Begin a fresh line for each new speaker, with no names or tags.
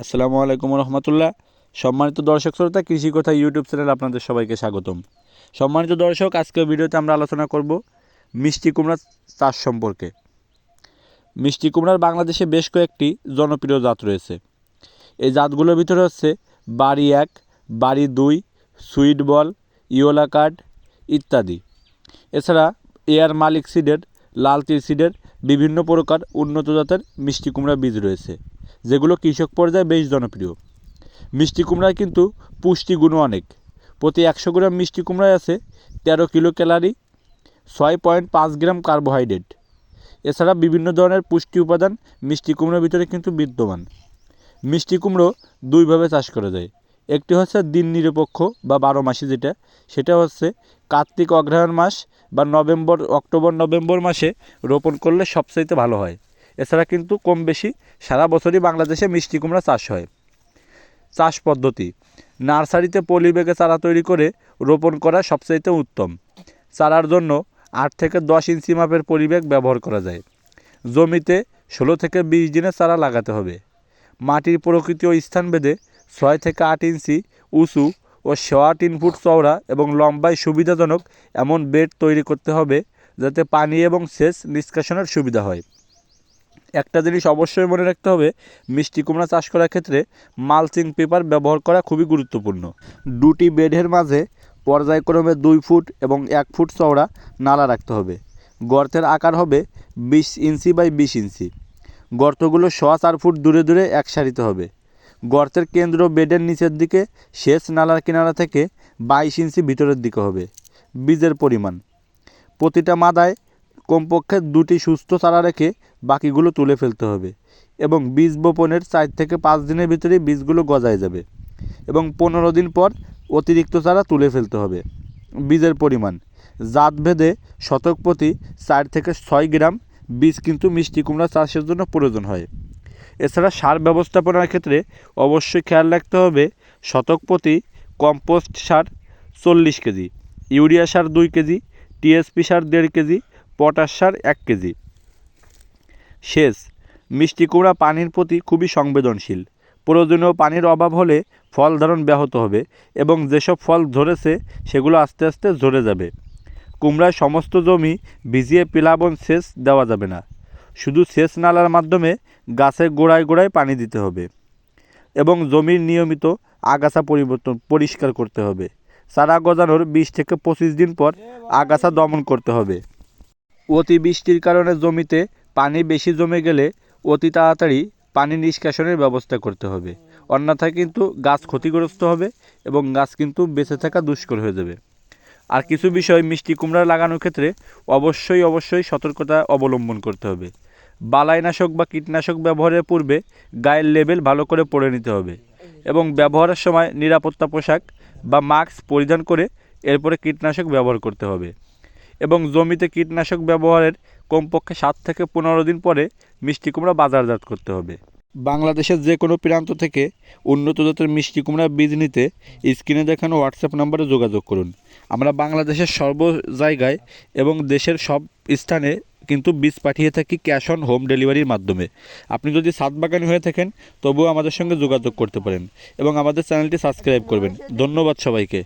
আসসালামু আলাইকুম রহমতুল্লাহ। সম্মানিত দর্শক শ্রোতা, কৃষি কথা ইউটিউব চ্যানেল আপনাদের সবাইকে স্বাগতম। সম্মানিত দর্শক, আজকের ভিডিওতে আমরা আলোচনা করব মিষ্টি কুমড়া চাষ সম্পর্কে। মিষ্টি কুমড়ার বাংলাদেশে বেশ কয়েকটি জনপ্রিয় জাত রয়েছে। এই জাতগুলোর ভিতরে হচ্ছে বাড়ি এক বাড়ি দুই সুইট বল ইয়োলা কার্ড ইত্যাদি। এছাড়া এয়ার মালিক সিডের লাল তীর সিডের বিভিন্ন প্রকার উন্নত জাতের মিষ্টি কুমড়া বীজ রয়েছে। যেগুলো কৃষক পর্যায়ে বেশ জনপ্রিয়। মিষ্টি কুমড়ায় কিন্তু পুষ্টিগুণও অনেক। প্রতি একশো গ্রাম মিষ্টি কুমড়ায় আছে তেরো কিলো ক্যালারি, ছয় পয়েন্ট পাঁচ গ্রাম কার্বোহাইড্রেট। এছাড়া বিভিন্ন ধরনের পুষ্টি উপাদান মিষ্টি কুমড়োর ভিতরে কিন্তু বিদ্যমান। মিষ্টি কুমড়ো দুইভাবে চাষ করা যায়। একটি হচ্ছে দিন নিরপেক্ষ বা বারো মাসি যেটা, সেটা হচ্ছে কার্তিক অগ্রহায়ণ মাস বা নভেম্বর, অক্টোবর, নভেম্বর মাসে রোপণ করলে সবচাইতে ভালো হয়। এছাড়া কিন্তু কম বেশি সারা বছরই বাংলাদেশে মিষ্টি কুমড়া চাষ হয়। চাষ পদ্ধতি, নার্সারিতে পলি ব্যাগে চারা তৈরি করে রোপণ করা সবচাইতে উত্তম। চারার জন্য আট থেকে দশ ইঞ্চি মাপের পরিবেগ ব্যবহার করা যায়। জমিতে ষোলো থেকে বিশ দিনের চারা লাগাতে হবে। মাটির প্রকৃতি ও স্থান ভেদে ছয় থেকে আট ইঞ্চি উঁচু ও সোয়া তিন ফুট চওড়া এবং লম্বায় সুবিধাজনক এমন বেড তৈরি করতে হবে যাতে পানি এবং সেচ নিষ্কাশনের সুবিধা হয়। একটা জিনিস অবশ্যই মনে রাখতে হবে, মিষ্টি কুমড়া চাষ করার ক্ষেত্রে মালচিং পেপার ব্যবহার করা খুবই গুরুত্বপূর্ণ। দুটি বেডের মাঝে পর্যায়ক্রমে দুই ফুট এবং এক ফুট চওড়া নালা রাখতে হবে। গর্তের আকার হবে বিশ ইঞ্চি বাই বিশ ইঞ্চি। গর্তগুলো সোয়া চার ফুট দূরে দূরে এক সারিতে হবে। গর্তের কেন্দ্র বেডের নিচের দিকে শেষ নালার কিনারা থেকে বাইশ ইঞ্চি ভিতরের দিকে হবে। বীজের পরিমাণ। প্রতিটা মাদায় কমপক্ষে দুটি সুস্থ চারা রেখে বাকিগুলো তুলে ফেলতে হবে এবং বীজ বপনের চার থেকে পাঁচ দিনের ভিতরেই বীজগুলো গজায় যাবে এবং পনেরো দিন পর অতিরিক্ত চারা তুলে ফেলতে হবে। বীজের পরিমাণ জাত ভেদে শতক প্রতি চার থেকে ছয় গ্রাম বীজ কিন্তু মিষ্টি কুমড়া চাষের জন্য প্রয়োজন হয়। এছাড়া সার ব্যবস্থাপনার ক্ষেত্রে অবশ্যই খেয়াল রাখতে হবে শতক প্রতি কম্পোস্ট সার চল্লিশ কেজি, ইউরিয়া সার দুই কেজি, টিএসপি সার দেড় কেজি পটাশ সার এক কেজি। সেচ মিষ্টি কুমড়া পানির প্রতি খুবই সংবেদনশীল। প্রয়োজনীয় পানির অভাব হলে ফল ধারণ ব্যাহত হবে এবং যেসব ফল ধরেছে সেগুলো আস্তে আস্তে ঝরে যাবে। কুমড়ায় সমস্ত জমি ভিজিয়ে প্লাবন সেচ দেওয়া যাবে না। শুধু সেচ নালার মাধ্যমে গাছের গোড়ায় গোড়ায় পানি দিতে হবে এবং জমির নিয়মিত আগাছা পরিবর্তন পরিষ্কার করতে হবে। চারা গজানোর বিশ থেকে পঁচিশ দিন পর আগাছা দমন করতে হবে। অতি বৃষ্টির কারণে জমিতে পানি বেশি জমে গেলে অতি তাড়াতাড়ি পানি নিষ্কাশনের ব্যবস্থা করতে হবে। অন্যথায় কিন্তু গাছ ক্ষতিগ্রস্ত হবে এবং গাছ কিন্তু বেঁচে থাকা দুষ্কর হয়ে যাবে। আর কিছু বিষয় মিষ্টি কুমড়া লাগানোর ক্ষেত্রে অবশ্যই অবশ্যই সতর্কতা অবলম্বন করতে হবে। বালাইনাশক বা কীটনাশক ব্যবহারের পূর্বে গায়ের লেবেল ভালো করে পড়ে নিতে হবে এবং ব্যবহারের সময় নিরাপত্তা পোশাক বা মাস্ক পরিধান করে এরপরে কীটনাশক ব্যবহার করতে হবে। এবং জমিতে কীটনাশক ব্যবহারের কমপক্ষে সাত থেকে পনেরো দিন পরে মিষ্টি কুমড়া বাজারজাত করতে হবে। বাংলাদেশের যে কোনো প্রান্ত থেকে উন্নত জাতের মিষ্টি কুমড়া বীজ নিতে স্ক্রিনে দেখানো হোয়াটসঅ্যাপ নম্বরে যোগাযোগ করুন। আমরা বাংলাদেশের সর্ব জায়গায় এবং দেশের সব স্থানে কিন্তু বীজ পাঠিয়ে থাকি ক্যাশ অন হোম ডেলিভারির মাধ্যমে। আপনি যদি সাত হয়ে থাকেন, তবুও আমাদের সঙ্গে যোগাযোগ করতে পারেন এবং আমাদের চ্যানেলটি সাবস্ক্রাইব করবেন। ধন্যবাদ সবাইকে।